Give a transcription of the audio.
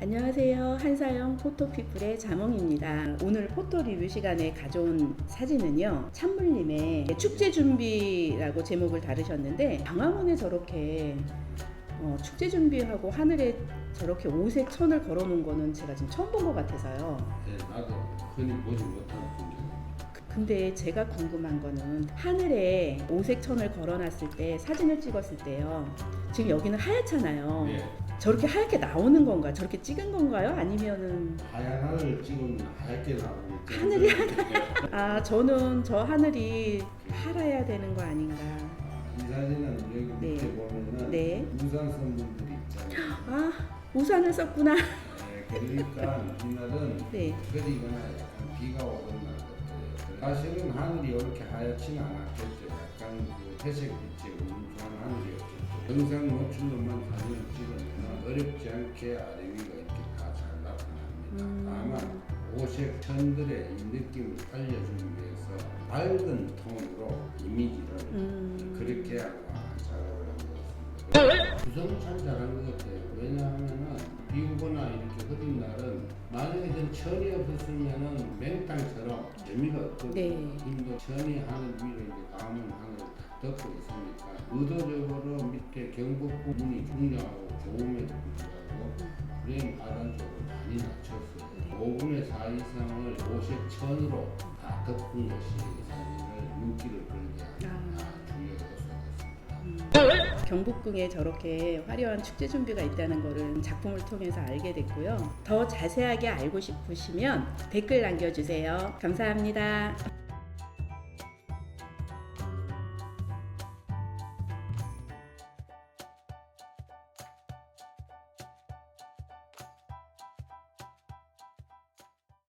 안녕하세요. 한사영 포토피플의 자몽입니다. 오늘 포토 리뷰 시간에 가져온 사진은요. 찬물님의 축제 준비라고 제목을 다루셨는데 방화문에 저렇게 어, 축제 준비하고 하늘에 저렇게 오색 천을 걸어놓은 거는 제가 지금 처음 본 것 같아서요. 네, 나도 흔히 보지 못한 풍경. 그- 근데 제가 궁금한 거는 하늘에 오색 천을 걸어놨을 때 사진을 찍었을 때요. 지금 여기는 하얗잖아요. 예, 저렇게 하얗게 나오는 건가? 저렇게 찍은 건가요? 아니면은 하얀 하늘을 찍으면 하얗게 나오겠죠. 하늘이 네. 아 저는 저 하늘이 파라야 되는 거 아닌가? 이 사진은 여기 네. 밑에 보면은 네. 우산 쓴 분들이 있잖아요. 아 우산을 썼구나. 네, 그러니까 이날은 네. 흐리거나 약간 비가 같아요. 사실은 하늘이 이렇게 하얗지는 않았겠죠. 약간 그 회색 빛의 운주한 하늘이었겠죠. 영상 노출로만 사진을 어렵지 않게 아래 위가 이렇게 다 잘 나타납니다. 음. 다만 오색 천들의 이 느낌을 알려주기 위해서 밝은 톤으로 이미지를 음. 그렇게 아마 작업을 한 것 같습니다. 구성은 참 잘한 것 같아요. 왜냐하면은 비 오거나 이렇게 흐린 날은 만약에 전 천이 없었으면은 맹땅처럼 재미가 없거든요. 네. 힘도 천이 하늘 위로 이제 남은 하늘을 다 덮고 있으니까 의도적으로 밑에 경복궁 문이 중요하고 좋음에 낮췄어요. 5분의 4 이상을 오색 천으로 다 덮은 것이 이 사진을 눈길을 끌게 하는 아. 중요한 요소였습니다. 음. 경복궁에 저렇게 화려한 축제 준비가 있다는 거를 작품을 통해서 알게 됐고요. 더 자세하게 알고 싶으시면 댓글 남겨주세요. 감사합니다.